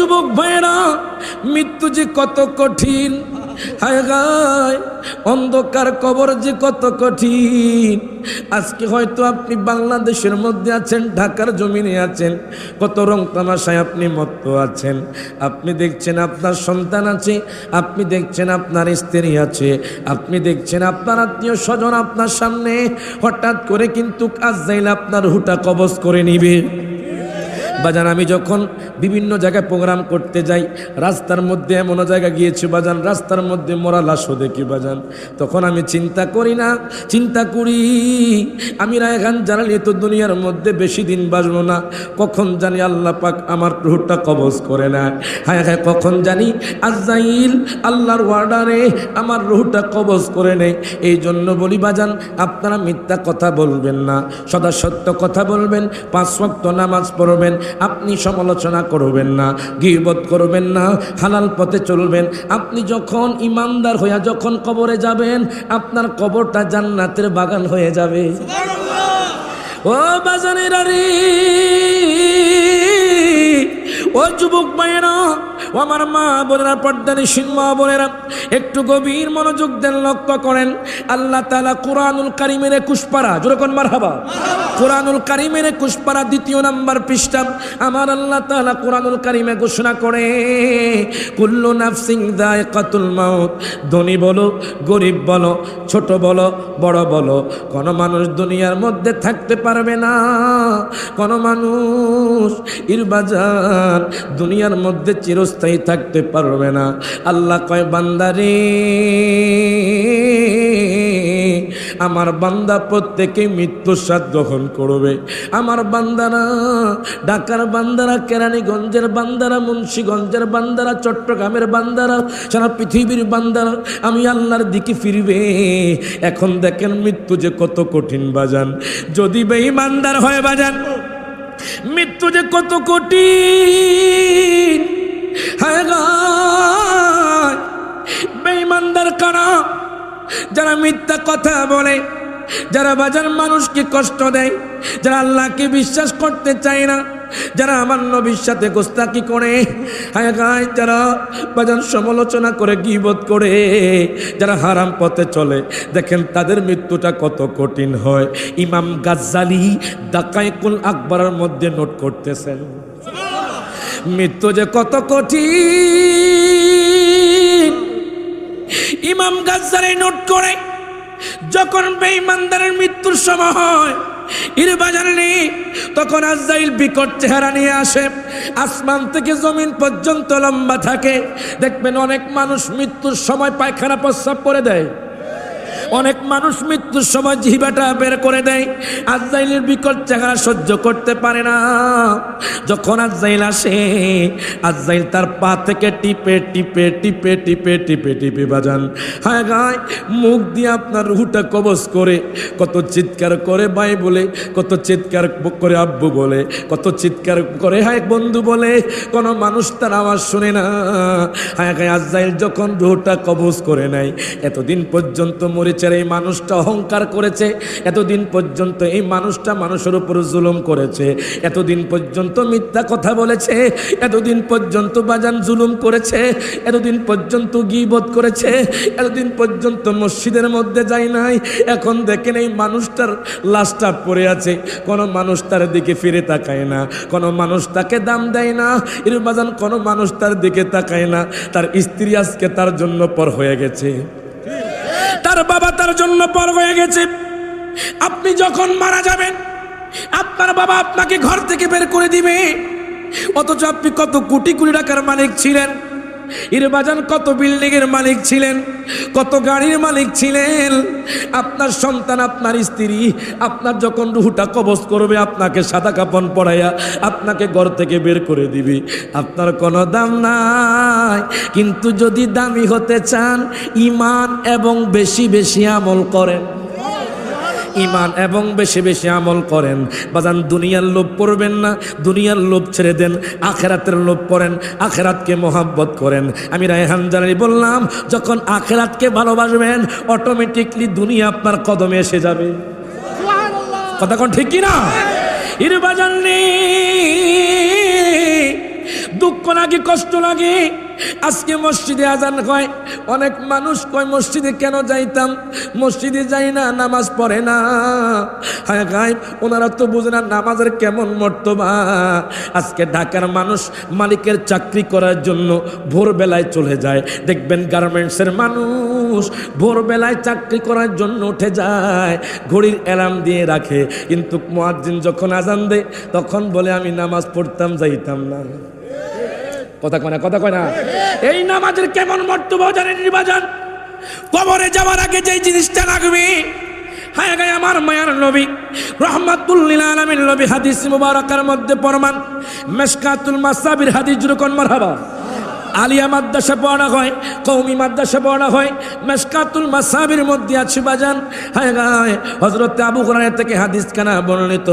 যুবক ভাইয়েরা, মৃত্যু যে কত কঠিন। হায় গায় অন্ধকার কবর যে কত কঠিন। আজকে হয়তো আপনি বাংলাদেশের মধ্যে আছেন, ঢাকার জমিনে আছেন, কত রং তামাশায় আপনি মত্ত আছেন। আপনি দেখছেন আপনার সন্তান আছে, আপনি দেখছেন আপনার স্ত্রী আছে, আপনি দেখছেন আপনার আত্মীয় স্বজন আপনার সামনে, হঠাৎ করে কিন্তু কাজ যাইলে আপনার হুটা কবজ করে নিবে। বাজান আমি যখন বিভিন্ন জায়গায় প্রোগ্রাম করতে যাই, রাস্তার মধ্যে এমন জায়গা গিয়েছি, বাজান, রাস্তার মধ্যে মরা লাশও দেখি, বাজান। তখন আমি চিন্তা করি না, চিন্তা করি, আমি রায়খান জানালি তো দুনিয়ার মধ্যে বেশি দিন বাঁচবো না, কখন জানি আল্লাহ পাক আমার রুহটা কবজ করে না হ্যাঁ হ্যাঁ কখন জানি আজাইল আল্লাহর ওয়ার্ডারে আমার রুহটা কবজ করে নেই এই জন্য বলি, বাজান, আপনারা মিথ্যা কথা বলবেন না, সদা সত্য কথা বলবেন, পাঁচ ওয়াক্ত নামাজ পড়বেন আপনি সমালোচনা করবেন না গিরবত করবেন না হালাল পথে চলবেন। আপনি যখন ইমানদার হইয়া যখন কবরে যাবেন আপনার কবরটা জান্নাতের বাগান হয়ে যাবে। ও বাজানের আরে ও যুবক মায়েরা ও আমার মা বোনেরা পর্দানি সিনমা বোনেরা, একটু গভীর মনোযোগ দেন, লক্ষ্য করেন, আল্লাহ তালা কোরআনুল কারিমের একুশ পারা যেরকম মার হাবা কোরআনুল কারিমের একুশ দ্বিতীয় নাম্বার পৃষ্ঠা, আমার আল্লাহ তালা কোরআনুল কারিমে ঘোষণা করে, কুল্লু নাফসিং দায় কাতুল মাউত, ধনী বলো, গরিব বলো, ছোট বলো, বড় বলো, কোনো মানুষ দুনিয়ার মধ্যে থাকতে পারবে না, কোনো মানুষ ইরবাজার দুনিয়ার মধ্যে চিরস্থায়ী থাকতে পারবে না। আল্লাহ কয়, বান্দারে, আমার বান্দা প্রত্যেকে মৃত্যুর স্বাদ গ্রহণ করবে। আমার বান্দারা, ঢাকার বান্দারা, কেরানীগঞ্জের বান্দারা, মুন্সীগঞ্জের বান্দারা, চট্টগ্রামের বান্দারা, সারা পৃথিবীর বান্দারা, আমি আল্লাহর দিকে ফিরবে। এখন দেখেন মৃত্যু যে কত কঠিন বাজান। যদি বেঈমানদার হয় বাজান মৃত্যু যে কত কঠিন। হায় বেঈমানদার কারা যারা মিথ্যা কথা বলে যারা বাজার মানুষকে কষ্ট দেয়, যারা আল্লাহকে বিশ্বাস করতে চায় না, যারা আমার নবীর সাথে গোস্তাকি করে যারা বাজার সমালোচনা করে, গিবত করে, যারা হারাম পথে চলে, দেখেন তাদের মৃত্যুটা কত কঠিন হয়। ইমাম গাজ্জালি দাকাইকুল আকবরের মধ্যে নোট করতেছেন, মৃত্যু যে কত কঠিন। ইমাম গাজ্জালি নোট করে যখন বেঈমানদারের মৃত্যুর সময় হয়, ইর বাজারে নেই তখন আজাইল বিকট চেহারা নিয়ে আসে। আসমান থেকে জমিন পর্যন্ত লম্বা থাকে। দেখবেন অনেক মানুষ মৃত্যুর সময় পায়খানা প্রস্রাব করে দেয়। অনেক মানুষ মৃত্যুর সময় জিহিবাটা বের করে দেয়। আজাইলের বিকট চেহারা সহ্য করতে পারে না। যখন আজাইল আসে আজাইল তার পা থেকে টিপে টিপে টিপে টিপে টিপে টিপে বাজান। হায় গায়, মুখ দিয়ে আপনার রুহুটা কবজ করে, কত চিৎকার করে বাই বলে, কত চিৎকার করে আব্বু বলে, কত চিৎকার করে, হায় বন্ধু বলে, কোনো মানুষ তার আওয়াজ শুনে না। হায় গায় আজাইল যখন রুহুটা কবজ করে নেয়, এতদিন পর্যন্ত মরেছে এই মানুষটা অহংকার করেছে, এতদিন পর্যন্ত এই মানুষটা মানুষের উপর জুলুম করেছে, এতদিন পর্যন্ত মিথ্যা কথা বলেছে, এতদিন পর্যন্ত বাজান জুলুম করেছে, এতদিন পর্যন্ত গিবত করেছে, এতদিন পর্যন্ত মসজিদের মধ্যে যায় নাই, এখন দেখেন এই মানুষটার লাশটা পড়ে আছে, কোনো মানুষ তার দিকে ফিরে তাকায় না, কোনো মানুষ তাকে দাম দেয় না এর বাজান কোনো মানুষ তার দিকে তাকায় না, তার স্ত্রী আজকে তার জন্য পর হয়ে গেছে। তার বাবা তার জন্য পর হয়ে গেছে। আপনি যখন মারা যাবেন, আপনার বাবা আপনাকে ঘর থেকে বের করে দিবে। অথচ আপনি কত কোটি কোটি টাকার মালিক ছিলেন। ইরবাজান, কত বিল্ডিং এর মালিক ছিলেন, কত গাড়ির মালিক ছিলেন। আপনার সন্তান, আপনার স্ত্রী, আপনার যখন রুহুটা কবজ করবে, আপনাকে সাদা কাপন পড়াইয়া আপনাকে ঘর থেকে বের করে দিবি। আপনার কোনো দাম নাই। কিন্তু যদি দামি হতে চান ইমান এবং বেশি বেশি আমল করেন। ইমান এবং বেশি বেশি আমল করেন। বাজান দুনিয়ার লোভ পড়বেন না দুনিয়ার লোভ ছেড়ে দেন আখেরাতের লোভ পড়েন আখেরাতকে মোহাব্বত করেন। আমি রায়হান জানি বললাম যখন আখেরাতকে ভালোবাসবেন অটোমেটিকলি দুনিয়া আপনার কদমে এসে যাবে। কথা কোন ঠিক কিনা? নেই দুঃখ লাগে, কষ্ট লাগে। আজকে মসজিদে আজান হয়। অনেক মানুষ কয়, মসজিদে কেন যাইতাম? মসজিদে যাই না, নামাজ পড়ে না। হায় গায় ওনারা তো বুঝে না নামাজের কেমন মর্তবা। আজকে ঢাকার মানুষ মালিকের চাকরি করার জন্য ভোরবেলায় চলে যায়। দেখবেন গার্মেন্টসের মানুষ ভোরবেলায় চাকরি করার জন্য উঠে যায়, ঘড়ির অ্যালার্ম দিয়ে রাখে। কিন্তু মুয়াজ্জিন যখন আজান দেয়, তখন বলে, আমি নামাজ পড়তাম, যাইতাম না। কথা কয় না, কথা কয় না। এই নামাজের কেমন মর্তব্য জানেন নির্বাচন? কবরে যাওয়ার আগে যেই জিনিসটা লাগবে, হায় গায় আমার মায়ার নবী রহমাতুল্লিল আলমীর নবী হাদিস মুবারকার মধ্যে পরমান মেশকাতুল মাসাবির হাদিস জুরকন মারহাবা? আলিয়া মাদ্রাসা পড়া হয় কৌমি মাদ্রাসা পড়া হয় মেসকাতুল মাসাবির মধ্যে আছে বাজান। হায় গায় হজরত আবু হুরায়রা থেকে হাদিস কানা বর্ণিত,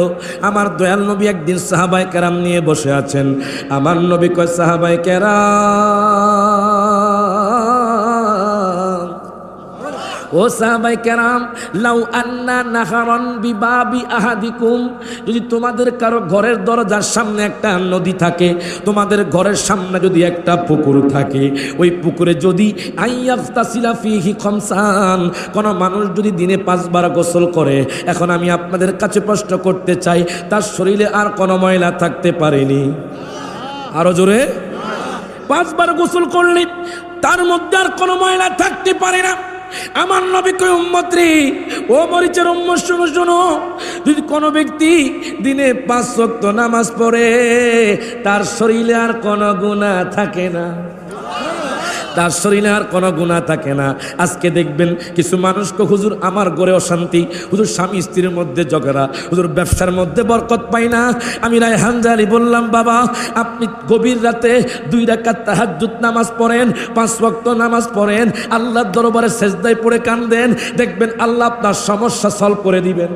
আমার দয়াল নবী একদিন সাহাবাই কেরাম নিয়ে বসে আছেন। আমার নবী কয় সাহাবাই কেরাম ও সাহাবাই কেরাম, লাউ আন্না নাহারন বিবাবি আহাদিকুম। যদি তোমাদের কারও ঘরের দরজার সামনে একটা নদী থাকে, তোমাদের ঘরের সামনে যদি একটা পুকুর থাকে, ওই পুকুরে যদি আইয়াফতাসিলা কোনো মানুষ যদি দিনে পাঁচবার গোসল করে, এখন আমি আপনাদের কাছে প্রশ্ন করতে চাই, তার শরীরে আর কোনো ময়লা থাকতে পারেনি? আরও জোরে। পাঁচবার গোসল করলে তার মধ্যে আর কোনো ময়লা থাকতে পারে না। আমার নবী কই উম্মত ও মরিচের উম্মত শোনো শোনো, যদি কোনো ব্যক্তি দিনে পাঁচ ওয়াক্ত নামাজ পড়ে, তার শরীরে আর কোনো গুণা থাকে না। তার শরীরে আর কোনো গুণা থাকে না। আজকে দেখবেন কিছু মানুষকে হুজুর, আমার গড়ে অশান্তি। হুজুর, স্বামী স্ত্রীর মধ্যে ঝগড়া। হুজুর, ব্যবসার মধ্যে বরকত পাই না। আমি রায় হানজালি বললাম, বাবা, আপনি গভীর রাতে দুই রাকাত তাহাজ্জুদ নামাজ পড়েন, পাঁচ ওয়াক্ত নামাজ পড়েন, আল্লাহর দরবারে সেজদায় পড়ে কান্দেন। দেখবেন আল্লাহ আপনার সমস্যা সলভ করে দিবেন।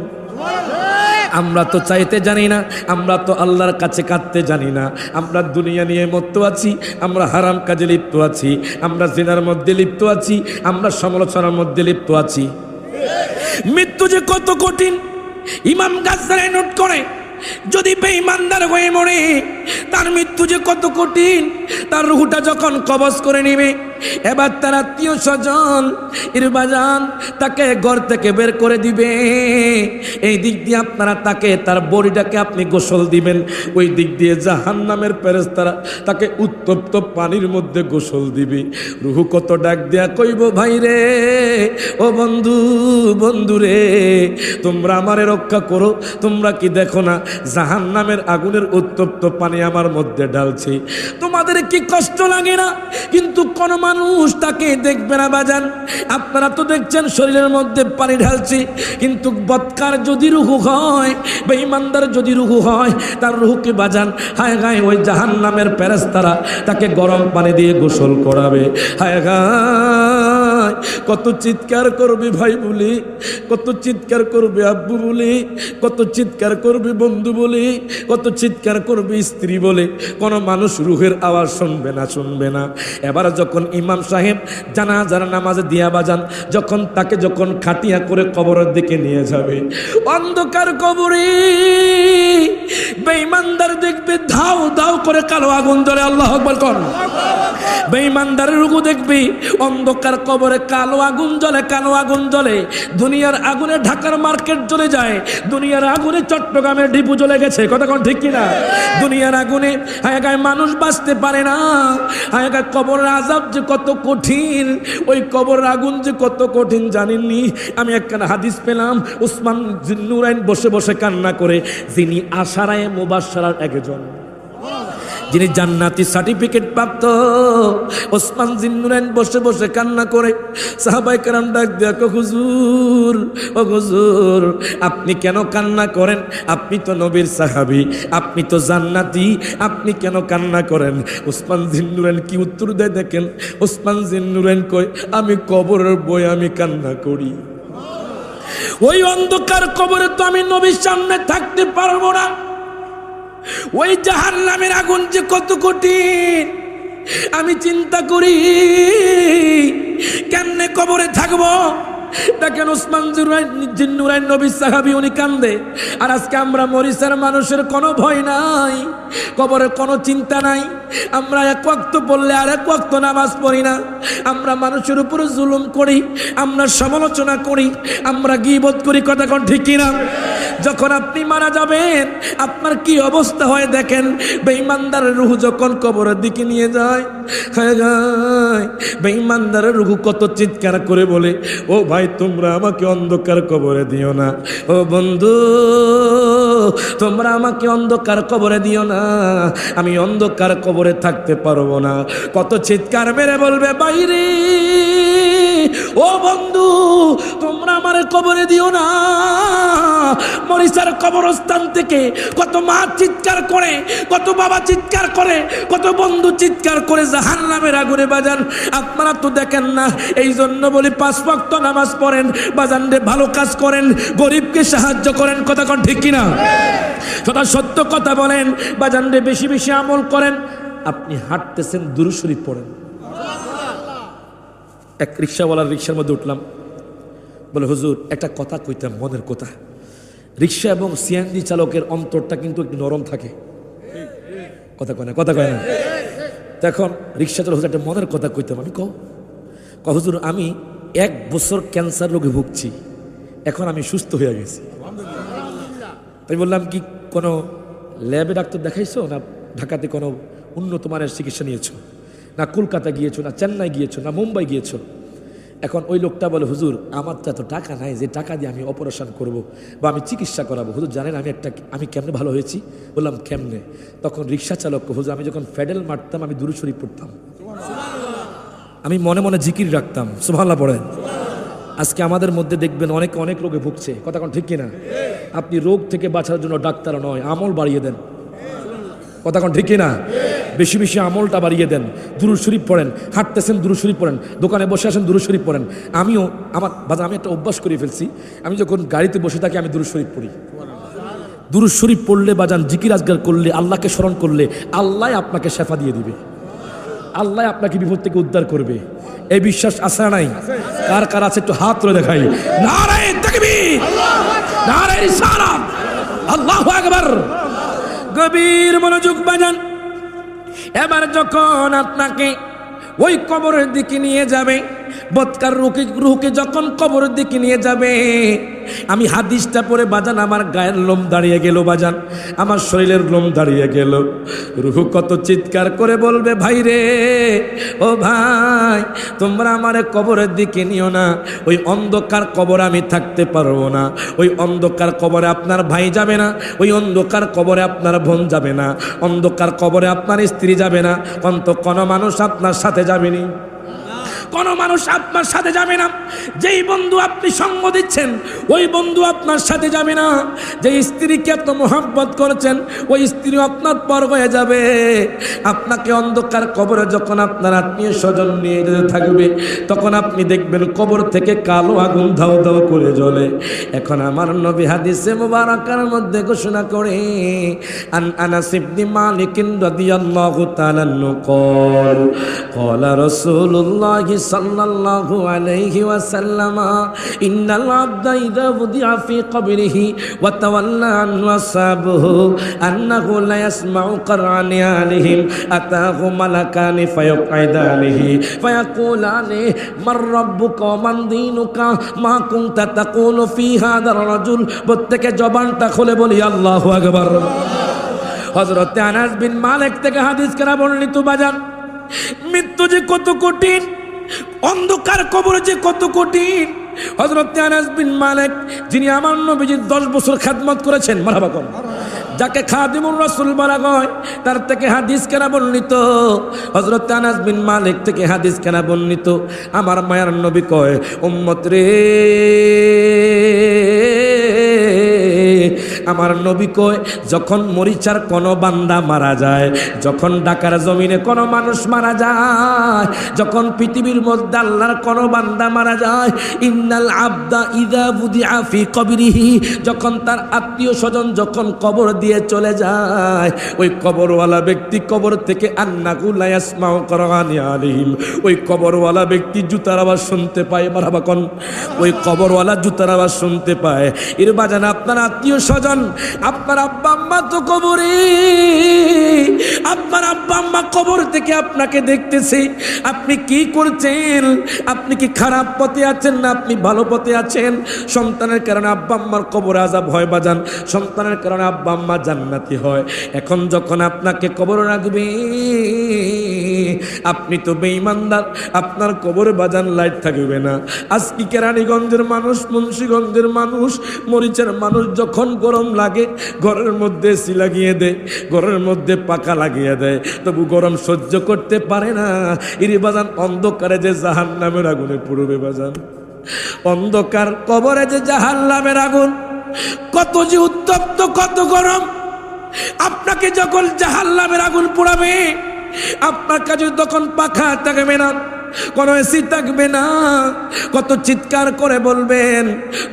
আমরা তো চাইতে জানি না, আমরা তো আল্লাহর কাছে কাঁদতে জানি না। আমরা দুনিয়া নিয়ে মত্ত আছি, আমরা হারাম কাজে লিপ্ত আছি, আমরা জেনার মধ্যে লিপ্ত আছি, আমরা সমালোচনার মধ্যে লিপ্ত আছি। মৃত্যু যে কত কঠিন, ইমাম গাছারে নোট করে, যদি বেঈমানদার হয়ে মরে, তার মৃত্যু যে কত কঠিন, তার রুহুটা যখন কবজ করে নেবে এবার তার আত্মীয় স্বজন ইরবাজান তাকে ঘর থেকে বের করে দিবে। এই দিক দিয়ে আপনারা তাকে, তার বডিটাকে আপনি গোসল দিবেন। ওই দিক দিয়ে জাহান নামের প্যারেস তারা তাকে উত্তপ্ত পানির মধ্যে গোসল দিবে। রুহু কত ডাক দেয়া কইব, ভাই রে, ও বন্ধু বন্ধু রে, তোমরা আমারে রক্ষা করো, তোমরা কি দেখো না জাহান নামের আগুনের উত্তপ্ত পানি আমার মধ্যে ঢালছি। তোমাদের কি কষ্ট লাগে না? কিন্তু কোন মানুষ তাকে দেখবে না বাজান। আপনারা তো দেখছেন, শরীরের মধ্যে পানি ঢালছি। কিন্তু বৎকার যদি রুহু হয় বা ইমানদার যদি রুহু হয়, তার রুহুকে বাজান, হায় গায়ে ওই জাহান নামের প্যারেস্তারা তাকে গরম পানি দিয়ে গোসল করাবে। হায় গায়। কত চিৎকার করবে ভাই বলি, কত চিৎকার করবে আব্বু বলি, কত চিৎকার করবে বন্ধু বলি, কত চিৎকার করবে স্ত্রী বলে। কোনো মানুষ রুহের আওয়াজ শুনবে না শুনবে না। এবার যখন ইমাম সাহেব জানাজার নামাজে দিয়া বাজান, যখন তাকে যখন খাটিয়া করে কবরের দিকে নিয়ে যাবে, অন্ধকার কবরে বেঈমানদার দেখবে, ধাও ধাও করে কালো আগুন ধরে আল্লাহ আকবার কর বেঈমানদারের রুগু দেখবি, অন্ধকার কবরে কালো আগুন জ্বলে, কালো আগুন জ্বলে। দুনিয়ার আগুনে ঢাকার মার্কেট জ্বলে যায়। দুনিয়ার আগুনে চট্টগ্রামের ডিপু জ্বলে গেছে। কোন ঠিক কিনা? দুনিয়ার আগুনে হায়াগায় মানুষ বাঁচতে পারে না। হায়াগায় কবর আজাব যে কত কঠিন। ওই কবর আগুন যে কত কঠিন, জানেননি? আমি একখানা হাদিস পেলাম। উসমান জিন্নুরাইন বসে বসে কান্না করে। যিনি আশারায় মুবাসারার একজন। যিনি জান্নাতি সার্টিফিকেট প্রাপ্ত, ওসমান জিন্নুরাইন বসে বসে কান্না করে সাহাবাই কারাম ডাক দেখো হুজুর, ও হুজুর, আপনি কেন কান্না করেন? আপনি তো নবীর সাহাবি, আপনি তো জান্নাতি, আপনি কেন কান্না করেন? ওসমান জিন্নুরাইন কি উত্তর দেয় দেখেন, ওসমান জিন্নুরাইন কয়, আমি কবরের বই আমি কান্না করি। ওই অন্ধকার কবরে তো আমি নবীর সামনে থাকতে পারব না। ওই জাহান নামের আগুন যে কত কঠিন আমি চিন্তা করি কেমনে কবরে থাকব? দেখেন ওসমান জিন্নুরাই নবী সাহাবি উনি কান্দে। আর আজকে আমরা মরিসার মানুষের কোনো ভয় নাই, কবরের কোনো চিন্তা নাই। আমরা এক ওয়াক্ত পড়লে আর এক ওয়াক্ত নামাজ পড়ি না। আমরা মানুষের উপরে জুলুম করি, আমরা সমালোচনা করি, আমরা গিবোধ করি, কথা কোন ঠিক কিনা? যখন আপনি মারা যাবেন, আপনার কি অবস্থা হয় দেখেন বেঈমানদারের রুহু যখন কবরের দিকে নিয়ে যায় বেঈমানদারের রুহু কত চিৎকার করে বলে, ও ভাই তোমরা আমাকে অন্ধকার কবরে দিও না। ও বন্ধু, তোমরা আমাকে অন্ধকার কবরে দিও না। আমি অন্ধকার কবরে থাকতে পারব না। কত চিৎকার মেরে বলবে, বাইরে ও বন্ধু, তোমরা আমার কবরে দিও না। মরিচার কবরস্থান থেকে কত মা চিৎকার করে, কত বাবা চিৎকার করে, কত বন্ধু চিৎকার করে জাহান নামের আগুনে বাজান। আপনারা তো দেখেন না এই জন্য বলি পাঁচ ভক্ত নামাজ পড়েন, বাজান রে ভালো কাজ করেন, গরিবকে সাহায্য করেন, কথা কন ঠিক কিনা? সদা সত্য কথা বলেন, বাজান রে বেশি বেশি আমল করেন, আপনি হাঁটতেছেন দুরুশরীফ পড়েন। এক রিক্সাওয়ালার রিক্সার মধ্যে উঠলাম। বলে, হুজুর, একটা কথা কইতাম মনের কথা। রিক্সা এবং সিএনজি চালকের অন্তরটা কিন্তু একটু নরম থাকে। কথা কয় না, কথা কয় না। তখন রিক্সা চালক একটা মনের কথা কইতাম আমি কও ক হুজুর, আমি এক বছর ক্যান্সার রোগে ভুগছি। এখন আমি সুস্থ হয়ে গেছি। আমি বললাম, কি কোনো ল্যাবে ডাক্তার দেখাইছো? না ঢাকাতে কোনো উন্নত মানের চিকিৎসা নিয়েছো? না কলকাতা গিয়েছো, না চেন্নাই গিয়েছো, না মুম্বাই গিয়েছো। এখন ওই লোকটা বলে, হুজুর, আমার তো এত টাকা নাই, যে টাকা দিয়ে আমি অপারেশন করব বা আমি চিকিৎসা করাবো। হুজুর, জানেন আমি একটা, আমি কেমনে ভালো হয়েছি? বললাম, কেমনে? তখন রিক্সা চালক, হুজুর, আমি যখন ফেডেল মারতাম, আমি দূরছড়ি পড়তাম। আমি মনে মনে জিকির রাখতাম। সুভাল্লা পড়েন। আজকে আমাদের মধ্যে দেখবেন অনেক অনেক রোগে ভুগছে। কথা কোন ঠিক কিনা? আপনি রোগ থেকে বাঁচার জন্য ডাক্তার নয়, আমল বাড়িয়ে দেন। কথা কোন ঠিক কিনা? বেশি বেশি আমলটা বাড়িয়ে দেন। দুরুদ শরীফ পড়েন, হাঁটতেছেন, দুরুদ শরীফ পড়েন, দোকানে বসে আসেন দুরুদ শরীফ পড়েন। আমিও আমার বাজার, আমি একটা অভ্যাস করে ফেলছি। আমি যখন গাড়িতে বসে থাকি, আমি দুরু শরীফ পড়ি। দুরুদ শরীফ পড়লে বাজান জিকির আজগার করলে, আল্লাহকে স্মরণ করলে, আল্লাহ আপনাকে শেফা দিয়ে দিবে। আল্লাহ আপনাকে বিপদ থেকে উদ্ধার করবে। এই বিশ্বাস আসা নাই? কার কার আছে একটু হাত তুলে দেখাই। নারায় তাকবীর! নারায় রিসালাত! আল্লাহু আকবার! গভীর মনোযোগ বাজান। এবার যখন আপনাকে ওই কবরের দিকে নিয়ে যাবে বৎকার রুকে রুহকে যখন কবরের দিকে নিয়ে যাবে, আমি হাদিসটা পরে বাজান, আমার গায়ের লোম দাঁড়িয়ে গেল বাজান, আমার শরীরের লোম দাঁড়িয়ে গেল। রুহু কত চিৎকার করে বলবে, ভাই রে, ও ভাই, তোমরা আমার কবরের দিকে নিও না, ওই অন্ধকার কবর আমি থাকতে পারব না, ওই অন্ধকার কবরে আপনার ভাই যাবে না, ওই অন্ধকার কবরে আপনার বোন যাবে না, অন্ধকার কবরে আপনার স্ত্রী যাবে না অন্ত কোনো মানুষ আপনার সাথে যাবেনি কোনো মানুষ আপনার সাথে যাবে না। যেই বন্ধু আপনি সঙ্গ দিচ্ছেন ওই বন্ধু আপনার সাথে যাবে না যে স্ত্রীকে এত মোহাব্বত করেছেন ওই স্ত্রী আপনার পর হয়ে যাবে আপনাকে অন্ধকার কবরে যখন আপনার আত্মীয় স্বজন নিয়ে যেতে থাকবে তখন আপনি দেখবেন কবর থেকে কালো আগুন ধাও ধাও করে জ্বলে এখন আমার নবী হাদিসে মুবারাকার মধ্যে ঘোষণা করে আন আনাস ইবনে মালিক রাদিয়াল্লাহু তাআলা قال قال رسول الله صلى الله عليه وسلم إن العبد إذا وضع في قبره وتولى عنه أصحابه أنه لا يسمع قرع نعالهم أتاه ملكان فيقعدانه فيقولان من ربك ومن دينك ما كنت تقول في هذا الرجل প্রত্যেকে জবানটা খুলে বলি আল্লাহু আকবার হযরত আনাস বিন মালিক থেকে হাদিস করা বর্ণিত বাজান মৃত্যু যে কত কঠিন অন্ধকার কবর যে কত কঠিন হজরত আনাস বিন মালিক, যিনি আমার নবীজির দশ বছর খাদমত করেছেন মারাবা কম যাকে খাদিমুর রসুল বলা হয়, তার থেকে হাদিস কেনা বর্ণিত। হজরত আনাস বিন মালিক থেকে হাদিস কেনা বর্ণিত। আমার মায়ার নবী কয়, উম্মত রে। আমার নবী কয়, যখন মরিচার কোনো বান্দা মারা যায়, যখন ডাকার জমিনে কোনো মানুষ মারা যায়, যখন পৃথিবীর মধ্যে আল্লাহর কোনো বান্দা মারা যায়, ইন্নাল আবদা ইদা বুদি আফি কবিরিহি, যখন তার আত্মীয় স্বজন যখন কবর দিয়ে চলে যায়, ওই কবরওয়ালা ব্যক্তি কবর থেকে আন্নাকুলায়াসমাও করানি আলিম ওই কবরওয়ালা ব্যক্তি জুতার আওয়াজ শুনতে পায় মারাবাকন ওই কবরওয়ালা জুতার আওয়াজ শুনতে পায়। এর বাজান আপনার আত্মীয় স্বজন আপনার আব্বা আম্মা তো কবরে। আপনার আব্বা আম্মা কবর থেকে আপনাকে দেখতেছে। আপনি কি করছেন? আপনি কি খারাপ পথে আছেন না আপনি ভালো পথে আছেন? সন্তানের কারণে আব্বা আম্মার কবর আজাব হয়, বাজান। সন্তানের কারণে আব্বা আম্মা জান্নাতি হয়। এখন যখন আপনাকে কবর রাখবে, আপনি তো বেঈমানদার। আপনার কবরে, বাজান, লাইট থাকবে না। আজকে কেরানীগঞ্জের মানুষ, মুন্সীগঞ্জের মানুষ, মরিচের মানুষ যখন গরম লাগে, ঘরের মধ্যে এসি লাগিয়ে দেয়, ঘরের মধ্যে পাকা লাগিয়ে দেয়। তবু গরম সহ্য করতে পারে না। ইরি বাজান, অন্ধকারে যে জাহান নামের আগুনে পুড়বে বাজান। অন্ধকার কবরে যে জাহান নামের আগুন, কত যে উত্তপ্ত, কত গরম। আপনাকে যখন জাহাল্লামের আগুন পোড়াবে, আপনার কাছে তখন পাখা থাকবে না। কোনো এসি থাকবে না। কত চিৎকার করে বলবেন,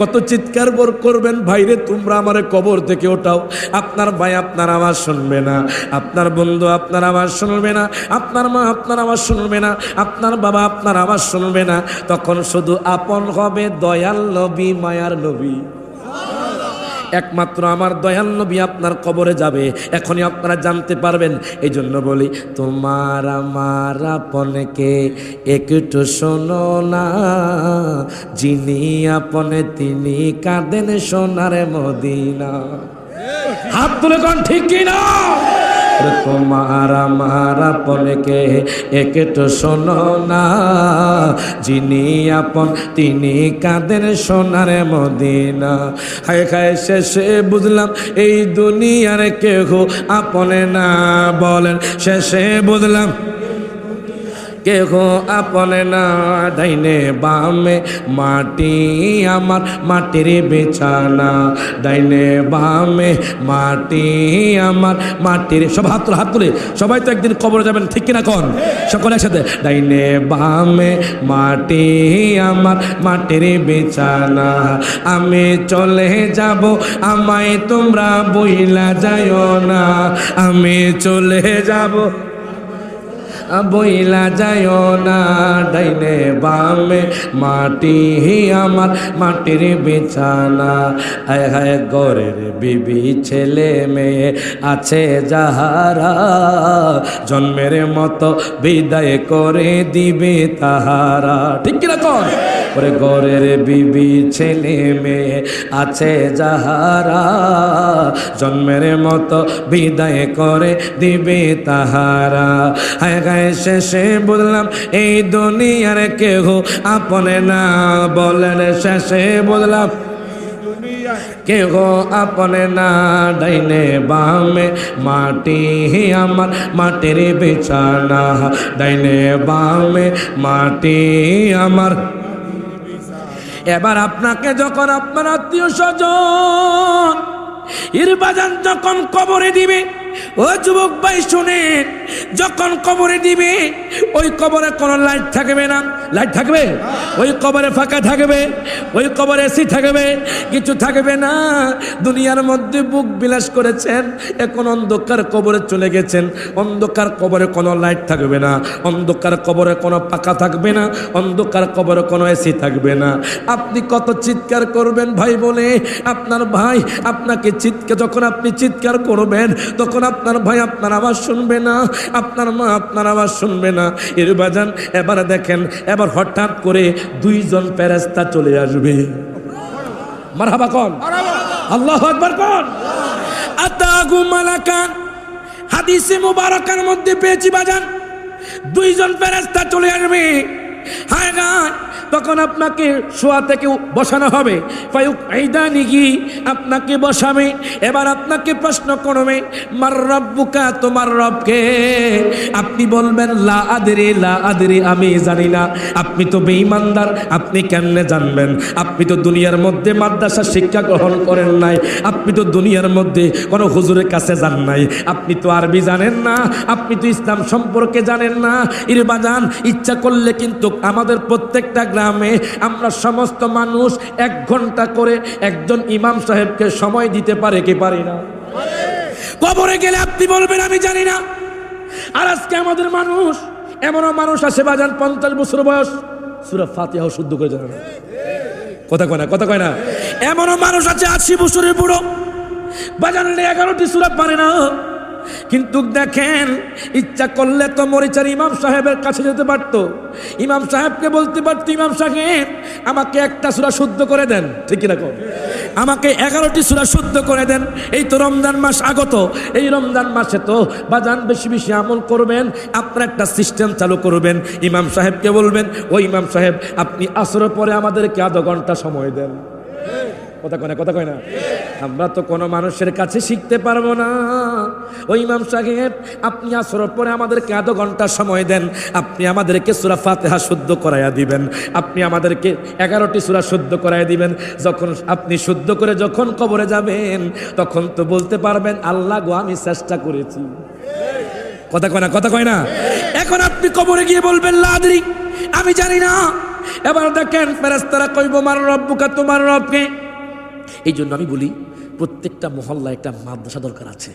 কত চিৎকার করবেন, ভাইরে, তোমরা আমারে কবর থেকে ওঠাও। আপনার ভাই আপনার আওয়াজ শুনবে না, আপনার বন্ধু আপনার আওয়াজ শুনবে না, আপনার মা আপনার আওয়াজ শুনবে না, আপনার বাবা আপনার আওয়াজ শুনবে না। তখন শুধু আপন হবে দয়াল নবী, মায়ার নবী। একমাত্র আমার দয়াল নবী আপনার কবরে যাবে। এখনই আপনারা জানতে পারবেন। এই জন্য বলি, তোমার আমার আপনকে একটু শোনো না। যিনি আপনে, তিনি কাঁদেন সোনার মদিনা। হাত তুলে কন, ঠিক কিনা? তোমার আমার আপনকে একটু শোনো না, যিনি আপন, তিনি কাদের সোনার মদিনা। হায় খায় শেষে বুঝলাম এই দুনিয়ার কেহ আপনে না বলেন। শেষে বুঝলাম কেহ আপনে না ডাইনে বামে মাটি আমার মাটির বিছানা। ডাইনে বামে মাটি আমার মাটির সব হাত তুলে হাত তুলে। সবাই তো একদিন কবরে যাবেন, ঠিক কিনা কন? সকলে একসাথে। ডাইনে বামে মাটি আমার মাটির বিছানা। আমি চলে যাব, আমায় তোমরা বইলা যাইও না। আমি চলে যাব। বইলা যায় না, ডাইনে বামে, মাটি হি আমার, মাটির বিছানা। হায় হায় গরের বিবি, ছেলে মেয়ে আছে যাহারা, জন্মের মতো বিদায় করে দিবে তাহারা। ঠিক কিনা কর ওরে গরের বিবি, ছেলে মেয়ে আছে যাহারা, জন্মের মতো বিদায় করে দিবে তাহারা। হায় শেষে বুঝলাম এই দুনিয়ার কেহ আপনে না? বলেন, শেষে বুঝলাম কেহ আপনে না? ডাইনে বামে, মাটি আমার, মাটির বিছানা। ডাইনে বামে, মাটি আমার। এবার আপনাকে যখন আপনার আত্মীয় স্বজন, ইরবাজান যখন কবরে দিবে ও যুবক ভাই, শুনেন, যখন কবরে দিবে, ওই কবরে কোনো লাইট থাকবে না। লাইট থাকবে? ওই কবরে ফাঁকা থাকবে, ওই কবরে এসি থাকবে, কিছু থাকবে না। দুনিয়ার মধ্যে বুক বিলাস করেছেন, এখন অন্ধকার কবরে চলে গেছেন। অন্ধকার কবরে কোনো লাইট থাকবে না, অন্ধকার কবরে কোনো পাকা থাকবে না, অন্ধকার কবরে কোনো এসি থাকবে না। আপনি কত চিৎকার করবেন ভাই বলে? আপনার ভাই আপনাকে চিৎকার যখন আপনি চিৎকার করবেন, তখন আপনার ভাই আপনার আওয়াজ শুনবে না, আপনার মা আপনার আওয়াজ শুনবে না, এর বাজান, এবার দেখেন, এবার হঠাৎ করে দুইজন প্যারাস্তা চলে আসবে। মারহাবা কন? আল্লাহ একবার কন? আতাগু মালাকান হাদিসে মুবারকার মধ্যে পেয়েছি বাজান। দুইজন ফেরেস্তা চলে আসবে। হায় গায় তখন আপনাকে শোয়া থেকে বসানো হবে। ফায়ুক আইদানি কি আপনাকে বসাবে। এবার আপনাকে প্রশ্ন করবে, মার রব্বুকা তোমার রবকে? আপনি বলবেন, লা আদরি লা আদরি, আমি জানি না। আপনি তো বেঈমানদার, আপনি কেমনে জানবেন? আপনি তো দুনিয়ার মধ্যে মাদ্রাসা শিক্ষা গ্রহণ করেন নাই। আপনি তো দুনিয়ার মধ্যে কোনো হুজুরের কাছে যান নাই। আপনি তো আরবি জানেন না, আপনি তো ইসলাম সম্পর্কে জানেন না। ইরবাজান, ইচ্ছা করলে কিন্তু আমাদের প্রত্যেকটা গ্রামে আমরা সমস্ত মানুষ এক ঘণ্টা করে একজন ইমাম সাহেবকে সময় দিতে পারে কি পারি না? কবরে গেলে আপনি বলবেন, আমি জানি না। আর আজকে আমাদের মানুষ, এমনও মানুষ আছে বাজান পঞ্চাশ বছর বয়স। সুরা ফাতিহাও শুদ্ধ করে জানে না। কথা কয় না, কথা কয় না। এমনও মানুষ আছে আশি বছরের বুড়ো। বাজানের এগারোটি সুরা পারে না। কিন্তু দেখেন, ইচ্ছা করলে তো মরিচার ইমাম সাহেবের কাছে যেতে পারত। ইমাম সাহেবকে বলতে পারত, ইমাম সাহেব, আমাকে একটা সুরা শুদ্ধ করে দেন। ঠিক কো আমাকে এগারোটি সুরা শুদ্ধ করে দেন। এই তো রমজান মাস আগত। এই রমজান মাসে তো বাজান বেশি বেশি আমল করবেন, আপনার একটা সিস্টেম চালু করবেন। ইমাম সাহেবকে বলবেন, ও ইমাম সাহেব, আপনি আসরের পরে আমাদেরকে আধ ঘণ্টা সময় দেন। কথা কয় না, কথা কয় না? আমরা তো কোনো মানুষের কাছে শিখতে পারব না। ওই ইমাম সাহেব, আপনি আসরের পরে আমাদেরকে আধ ঘণ্টা সময় দেন। আপনি আমাদেরকে সুরা ফাতেহা শুদ্ধ করাইয়া দিবেন। আপনি আমাদেরকে এগারোটি সুরা শুদ্ধ করাইয়া দিবেন। যখন আপনি শুদ্ধ করে যখন কবরে যাবেন, তখন তো বলতে পারবেন, আল্লাহ গো, আমি চেষ্টা করেছি। কথা কয় না, কথা কয় না? এখন আপনি কবরে গিয়ে বলবেন, লাদরি, আমি জানি না। এবার দেখেন ফেরেস্তারা কইব, মার রব্বুকা, তোমার রবকে? এই জন্য আমি বলি, প্রত্যেকটা মহল্লা একটা মাদ্রাসা দরকার আছে।